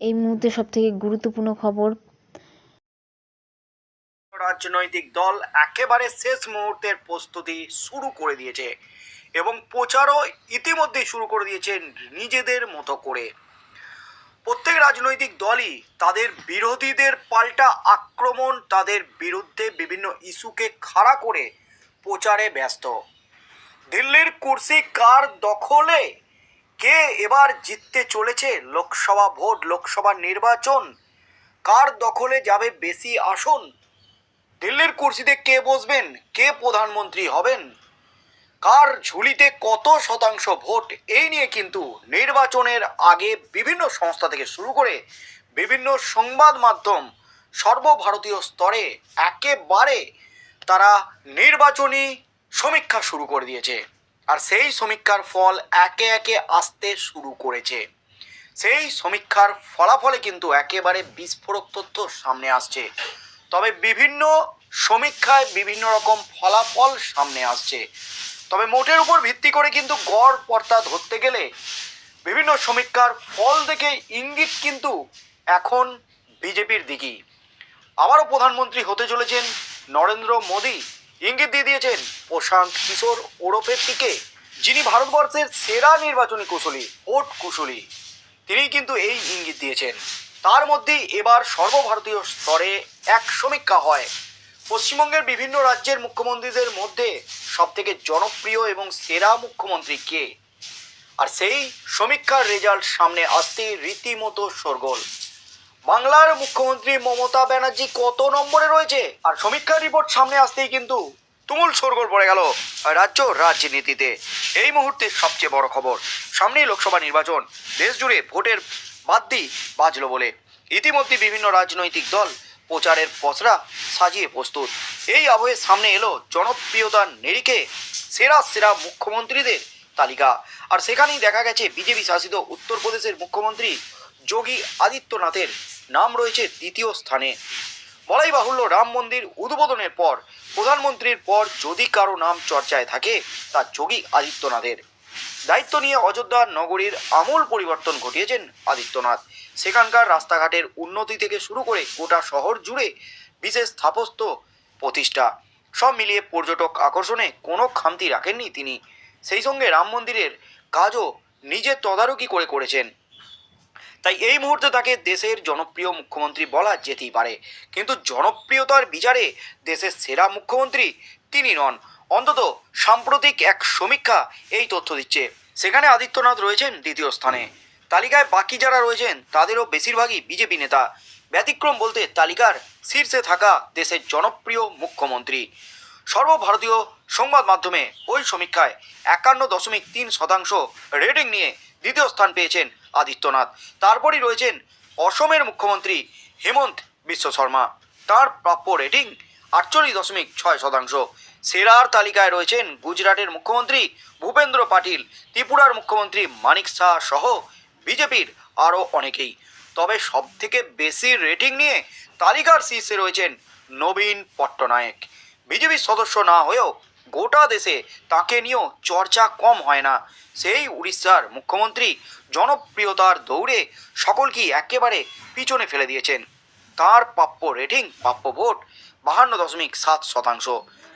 এই মুহূর্তে সবথেকে গুরুত্বপূর্ণ খবর। রাজনৈতিক দল একেবারে শেষ মুহূর্তের প্রস্তুতি শুরু করে দিয়েছে এবং প্রচারও ইতিমধ্যেই শুরু করে দিয়েছে নিজেদের মতো করে। প্রত্যেক রাজনৈতিক দলই তাদের বিরোধীদের পাল্টা আক্রমণ, তাদের বিরুদ্ধে বিভিন্ন ইস্যুকে খাড়া করে প্রচারে ব্যস্ত। দিল্লির কুর্সি কার দখলে? কে এবার জিততে চলেছে লোকসভা ভোট, লোকসভা নির্বাচন? কার দখলে যাবে বেশি আসন? দিল্লির কুর্সিতে কে বসবেন? কে প্রধানমন্ত্রী হবেন? কার ঝুলিতে কত শতাংশ ভোট? এই নিয়ে কিন্তু নির্বাচনের আগে বিভিন্ন সংস্থা থেকে শুরু করে বিভিন্ন সংবাদ মাধ্যম সর্বভারতীয় স্তরে একেবারে তারা নির্বাচনী সমীক্ষা শুরু করে দিয়েছে। আর সেই সমীক্ষার ফল একে একে আসতে শুরু করেছে। সেই সমীক্ষার ফলাফলে কিন্তু একেবারে বিস্ফোরক তথ্য সামনে আসছে। তবে বিভিন্ন সমীক্ষায় বিভিন্ন রকম ফলাফল সামনে আসছে। তবে মোটের উপর ভিত্তি করে কিন্তু গড় পর্তা ধরতে গেলে বিভিন্ন সমীক্ষার ফল দেখে ইঙ্গিত কিন্তু এখন বিজেপির দিকেই। আবারও প্রধানমন্ত্রী হতে চলেছেন নরেন্দ্র মোদী। ইঙ্গিত দিয়ে দিয়েছেন প্রশান্ত কিশোর ওরফের দিকে যিনি ভারতবর্ষের সেরা নির্বাচনী কুশলী, ভোট কুশলী। তিনি কিন্তু এই ইঙ্গিত দিয়েছেন। তার মধ্যেই এবার সর্বভারতীয় স্তরে এক সমীক্ষা হয়। পশ্চিমবঙ্গের বিভিন্ন রাজ্যের মুখ্যমন্ত্রীদের মধ্যে সবথেকে জনপ্রিয় এবং সেরা মুখ্যমন্ত্রী কে? আর সেই সমীক্ষার রেজাল্ট সামনে আসতেই রীতিমতো শোরগোল। বাংলার মুখ্যমন্ত্রী মমতা ব্যানার্জি কত নম্বরে রয়েছে? আর সমীক্ষার রিপোর্ট সামনে আসতেই কিন্তু তুমুল শোরগোল পড়ে গেল রাজ্য রাজনীতিতে। এই মুহূর্তে সবচেয়ে বড় খবর, সামনেই লোকসভা নির্বাচন, দেশ জুড়ে ভোটের বাদ্যি বাজলো বলে। ইতিমধ্যে বিভিন্ন রাজনৈতিক দল প্রচারের পসরা সাজিয়ে প্রস্তুত। এই আবহে সামনে এলো জনপ্রিয়তার নিরিখে সেরা সেরা মুখ্যমন্ত্রীদের তালিকা। আর সেখানেই দেখা গেছে বিজেপি শাসিত উত্তরপ্রদেশের মুখ্যমন্ত্রী যোগী আদিত্যনাথের নাম রয়েছে দ্বিতীয় স্থানে। বলাই বাহুল্য রাম মন্দির উদ্বোধনের পর, প্রধানমন্ত্রীর পর যদি কারও নাম চর্চায় থাকে, তা যোগী আদিত্যনাথের। দায়িত্ব নিয়ে অযোধ্যা নগরীর আমূল পরিবর্তন ঘটিয়েছেন আদিত্যনাথ। সেখানকার রাস্তাঘাটের উন্নতি থেকে শুরু করে গোটা শহর জুড়ে বিশেষ স্থাপত্য প্রতিষ্ঠা। সব মিলিয়ে পর্যটক আকর্ষণে কোনো খামতি রাখেননি তিনি। সেই সঙ্গে রাম মন্দিরের কাজও নিজে তদারকি করে করেছেন। তাই এই মুহূর্তে তাকে দেশের জনপ্রিয় মুখ্যমন্ত্রী বলা যেতেই পারে। কিন্তু জনপ্রিয়তার বিচারে দেশের সেরা মুখ্যমন্ত্রী তিনি নন। অন্তত সাম্প্রতিক এক সমীক্ষা এই তথ্য দিচ্ছে। সেখানে আদিত্যনাথ রয়েছেন দ্বিতীয় স্থানে। তালিকায় বাকি যারা রয়েছেন, তাদেরও বেশিরভাগই বিজেপি নেতা। ব্যতিক্রম বলতে তালিকার শীর্ষে থাকা দেশের জনপ্রিয় মুখ্যমন্ত্রী। সর্বভারতীয় সংবাদ মাধ্যমে ওই সমীক্ষায় একান্ন দশমিক তিন শতাংশ রেটিং নিয়ে দ্বিতীয় স্থান পেয়েছেন আদিত্যনাথ। তারপরই রয়েছেন অসমের মুখ্যমন্ত্রী হেমন্ত বিশ্ব শর্মা। তার প্রাপ্য রেটিং আটচল্লিশ দশমিক ছয় শতাংশ। সেরার তালিকায় রয়েছেন গুজরাটের মুখ্যমন্ত্রী ভূপেন্দ্র পাটিল, ত্রিপুরার মুখ্যমন্ত্রী মানিক শাহ সহ বিজেপির আরও অনেকেই। তবে সবথেকে বেশি রেটিং নিয়ে তালিকার শীর্ষে রয়েছেন নবীন পট্টনায়ক। বিজেপির সদস্য না হয়েও গোটা দেশে তাকে নিয়েও চর্চা কম হয় না। সেই উড়িষ্যার মুখ্যমন্ত্রী জনপ্রিয়তার দৌড়ে সকলকেই একেবারে পিছনে ফেলে দিয়েছেন। তার প্রাপ্য রেটিং প্রাপ্য ভোট বাহান্ন দশমিক সাত শতাংশ।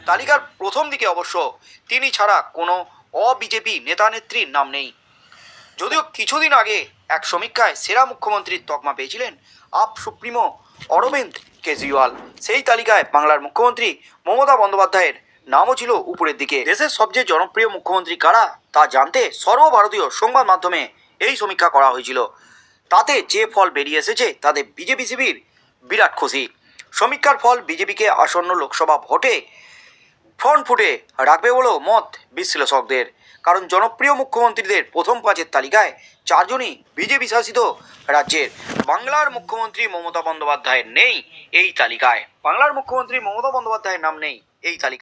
তালিকার প্রথম দিকে অবশ্য তিনি ছাড়া কোনো অবিজেপি নেতানেত্রীর নাম নেই। যদিও কিছুদিন আগে এক সমীক্ষায় সেরা মুখ্যমন্ত্রীর তকমা পেয়েছিলেন আপ সুপ্রিমো অরবিন্দ কেজরিওয়াল। সেই তালিকায় বাংলার মুখ্যমন্ত্রী মমতা বন্দ্যোপাধ্যায়ের নামও ছিল উপরের দিকে। দেশের সবচেয়ে জনপ্রিয় মুখ্যমন্ত্রী কারা, তা জানতে সর্বভারতীয় সংবাদ মাধ্যমে এই সমীক্ষা করা হয়েছিল। তাতে যে ফল বেরিয়ে এসেছে, তাতে বিজেপি শিবির বিরাট খুশি। সমীক্ষার ফল বিজেপিকে আসন্ন লোকসভা ভোটে ফ্রন্ট ফুটে রাখবে বলেও মত বিশ্লেষকদের। কারণ জনপ্রিয় মুখ্যমন্ত্রীদের প্রথম পাঁচের তালিকায় চারজনই বিজেপি শাসিত রাজ্যের। বাংলার মুখ্যমন্ত্রী মমতা বন্দ্যোপাধ্যায়ের নেই এই তালিকায়। বাংলার মুখ্যমন্ত্রী মমতা বন্দ্যোপাধ্যায়ের নাম নেই এই তালিকায়।